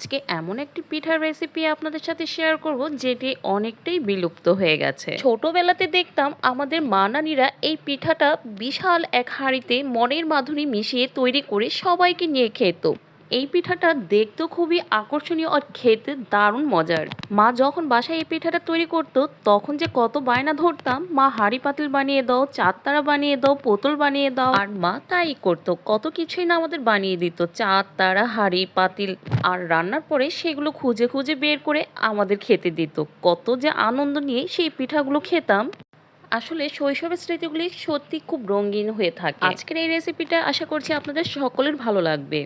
আজকে এমন একটি পিঠার রেসিপি আপনাদের সাথে শেয়ার করব, যেটি অনেকটাই বিলুপ্ত হয়ে গেছে। ছোটবেলাতে দেখতাম আমাদের মা নানিরা এই পিঠাটা বিশাল এক হাঁড়িতে মনের মাধুরী মিশিয়ে তৈরি করে সবাইকে নিয়ে খেত। এই পিঠাটা দেখতেও খুবই আকর্ষণীয় আর খেতে দারুণ মজার। মা যখন বাসায় এই পিঠাটা তৈরি করত, তখন যে কত বায়না ধরতাম, মা হাঁড়ি পাতিল বানিয়ে দাও, চাঁদতারা বানিয়ে দাও, পোতল বানিয়ে দাও। আর মা তাই করতো, কত কিছুই না আমাদের বানিয়ে দিত চাঁদ তারা হাঁড়ি পাতিল। আর রান্নার পরে সেগুলো খুঁজে খুঁজে বের করে আমাদের খেতে দিত। কত যে আনন্দ নিয়ে সেই পিঠাগুলো খেতাম। আসলে শৈশবের স্মৃতিগুলি সত্যি খুব রঙিন হয়ে থাকে। আজকের এই রেসিপিটা আশা করছি আপনাদের সকলের ভালো লাগবে।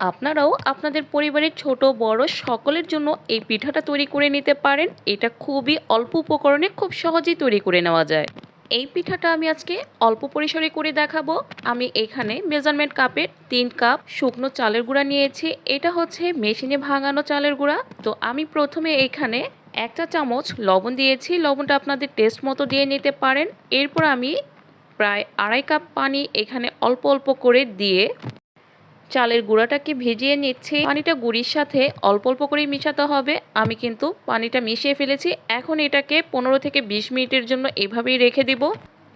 আপনারাও আপনাদের পরিবারের ছোট, বড় সকলের জন্য এই পিঠাটা তৈরি করে নিতে পারেন। এটা খুবই অল্প উপকরণে খুব সহজেই তৈরি করে নেওয়া যায়। এই পিঠাটা আমি আজকে অল্প পরিসরে করে দেখাবো। আমি এখানে মেজারমেন্ট কাপের তিন কাপ শুকনো চালের গুঁড়া নিয়েছি। এটা হচ্ছে মেশিনে ভাঙানো চালের গুঁড়া। তো আমি প্রথমে এখানে একটা চামচ লবণ দিয়েছি। লবণটা আপনাদের টেস্ট মতো দিয়ে নিতে পারেন। এরপর আমি প্রায় আড়াই কাপ পানি এখানে অল্প অল্প করে দিয়ে চালের গুঁড়াটাকে ভিজিয়ে নিচ্ছি। পানিটা গুঁড়ির সাথে অল্প অল্প করে মিশাতে হবে। আমি কিন্তু পানিটা মিশিয়ে ফেলেছি। এখন এটাকে পনেরো থেকে বিশ মিনিটের জন্য এভাবেই রেখে দিব।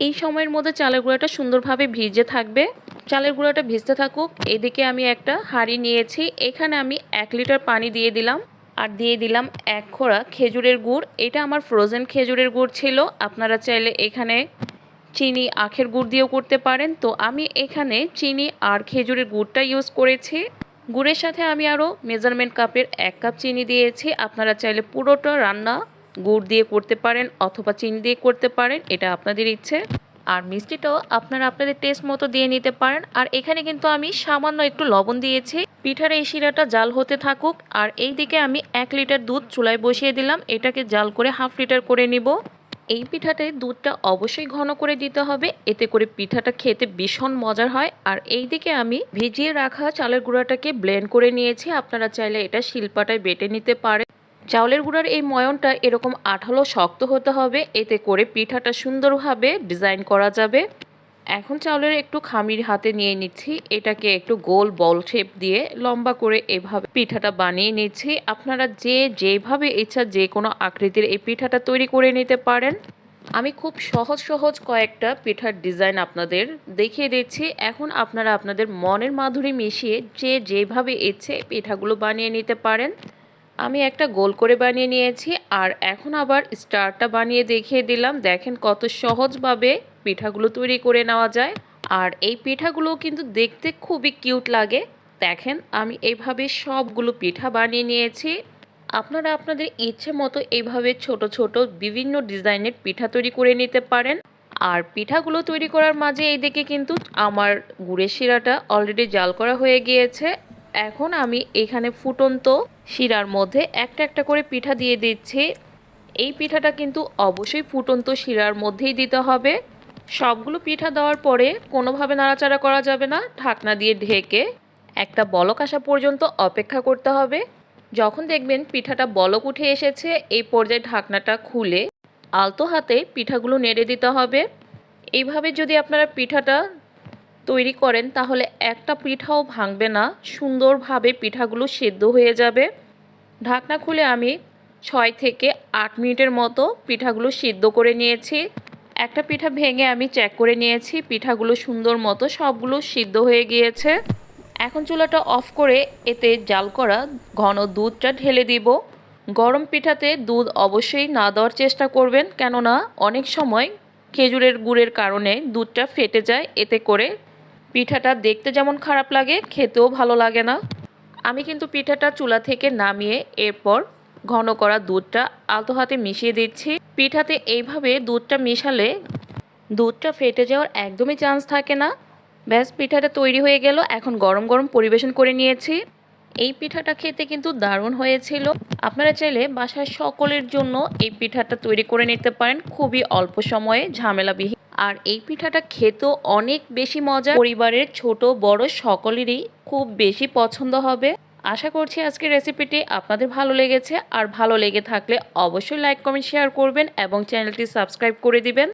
এই সময়ের মধ্যে চালের গুঁড়াটা সুন্দরভাবে ভিজে থাকবে। চালের গুঁড়াটা ভিজতে থাকুক। এদিকে আমি একটা হাঁড়ি নিয়েছি। এখানে আমি এক লিটার পানি দিয়ে দিলাম। আর দিয়ে দিলাম এক খোড়া খেজুরের গুড়। এটা আমার ফ্রোজেন খেজুরের গুড় ছিল। আপনারা চাইলে এখানে চিনি আখের গুড় দিয়েও করতে পারেন। তো আমি এখানে চিনি আর খেজুরের গুড়টা ইউজ করেছি। গুড়ের সাথে আমি আরও মেজারমেন্ট কাপের এক কাপ চিনি দিয়েছি। আপনারা চাইলে পুরোটা রান্না গুড় দিয়ে করতে পারেন অথবা চিনি দিয়ে করতে পারেন, এটা আপনাদের ইচ্ছে। আর মিষ্টিটাও আপনারা আপনাদের টেস্ট মতো দিয়ে নিতে পারেন। আর এখানে কিন্তু আমি সামান্য একটু লবণ দিয়েছি। পিঠার এই শিরাটা জাল হতে থাকুক। আর এই দিকে আমি এক লিটার দুধ চুলায় বসিয়ে দিলাম। এটাকে জাল করে হাফ লিটার করে নিব। এই পিঠাতে দুধটা অবশ্যই ঘন করে দিতে হবে। এতে করে পিঠাটা খেতে ভীষণ মজার হয়। আর এই দিকে আমি ভিজিয়ে রাখা চালের গুঁড়াটাকে ব্লেন্ড করে নিয়েছি। আপনারা চাইলে এটা শিল্পাটায় বেটে নিতে পারে চাউলের গুঁড়ার এই ময়নটা এরকম আঠালো শক্ত হতে হবে। এতে করে পিঠাটা সুন্দরভাবে ডিজাইন করা যাবে। এখন চাউলের একটু খামির হাতে নিয়ে নিচ্ছি। এটাকে একটু গোল বল শেপ দিয়ে লম্বা করে এভাবে পিঠাটা বানিয়ে নিচ্ছি। আপনারা যে যেভাবে ইচ্ছা যে কোনো আকৃতির এই পিঠাটা তৈরি করে নিতে পারেন। আমি খুব সহজ সহজ কয়েকটা পিঠার ডিজাইন আপনাদের দেখিয়ে দিচ্ছি। এখন আপনারা আপনাদের মনের মাধুরী মিশিয়ে যে যেভাবে ইচ্ছে পিঠাগুলো বানিয়ে নিতে পারেন। আমি একটা গোল করে বানিয়ে নিয়েছি। আর এখন আবার স্টারটা বানিয়ে দেখিয়ে দিলাম। দেখেন কত সহজভাবে পিঠাগুলো তৈরি করে নেওয়া যায়। আর এই পিঠাগুলো কিন্তু দেখতে খুবই কিউট লাগে। দেখেন, আমি এইভাবে সবগুলো পিঠা বানিয়ে নিয়েছি। আপনারা আপনাদের ইচ্ছে মতো এইভাবে ছোট ছোট বিভিন্ন ডিজাইনের পিঠা তৈরি করে নিতে পারেন। আর পিঠাগুলো তৈরি করার মাঝে এই দিকে কিন্তু আমার গুড়ের শিরাটা অলরেডি জাল করা হয়ে গিয়েছে। এখন আমি এখানে ফুটন্ত শিরার মধ্যে একটা একটা করে পিঠা দিয়ে দিচ্ছি। এই পিঠাটা কিন্তু অবশ্যই ফুটন্ত শিরার মধ্যেই দিতে হবে। সবগুলো পিঠা দেওয়ার পরে কোনোভাবে নাড়াচাড়া করা যাবে না, ঢাকনা দিয়ে ঢেকে একটা বলক আসা পর্যন্ত অপেক্ষা করতে হবে। যখন দেখবেন পিঠাটা বলক উঠে এসেছে, এই পর্যায়ে ঢাকনাটা খুলে আলতো হাতে পিঠাগুলো নেড়ে দিতে হবে। এইভাবে যদি আপনারা পিঠাটা তৈরি করেন, তাহলে একটা পিঠাও ভাঙবে না, সুন্দরভাবে পিঠাগুলো সেদ্ধ হয়ে যাবে। ঢাকনা খুলে আমি ছয় থেকে আট মিনিটের মতো পিঠাগুলো সিদ্ধ করে নিয়েছি। একটা পিঠা ভেঙে আমি চেক করে নিয়েছি। পিঠাগুলো সুন্দর মতো সবগুলো সিদ্ধ হয়ে গিয়েছে। এখন চুলাটা অফ করে এতে জাল করা ঘন দুধটা ঢেলে দিব। গরম পিঠাতে দুধ অবশ্যই না দেওয়ার চেষ্টা করবেন, কেননা অনেক সময় খেজুরের গুড়ের কারণে দুধটা ফেটে যায়। এতে করে পিঠাটা দেখতে যেমন খারাপ লাগে, খেতেও ভালো লাগে না। আমি কিন্তু পিঠাটা চুলা থেকে নামিয়ে এরপর ঘন করা দুধটা আলতো হাতে মিশিয়ে দিচ্ছি। পিঠাতে এইভাবে দুধটা মিশালে দুধটা ফেটে যাওয়ার একদমই চান্স থাকে না। ব্যাস, পিঠাটা তৈরি হয়ে গেল। এখন গরম গরম পরিবেশন করে নিয়েছি। এই পিঠাটা খেতে কিন্তু দারুণ হয়েছিল। আপনারা চাইলে বাসায় সকলের জন্য এই পিঠাটা তৈরি করে নিতে পারেন। খুবই অল্প সময়ে, ঝামেলাবিহীন। আর এই পিঠাটা খেতেও অনেক বেশি মজা। পরিবারের ছোট, বড় সকলেরই খুব বেশি পছন্দ হবে। আশা করছি আজকের রেসিপিটি আপনাদের ভালো লেগেছে। আর ভালো লেগে থাকলে অবশ্যই লাইক কমেন্ট শেয়ার করবেন এবং চ্যানেলটি সাবস্ক্রাইব করে দিবেন।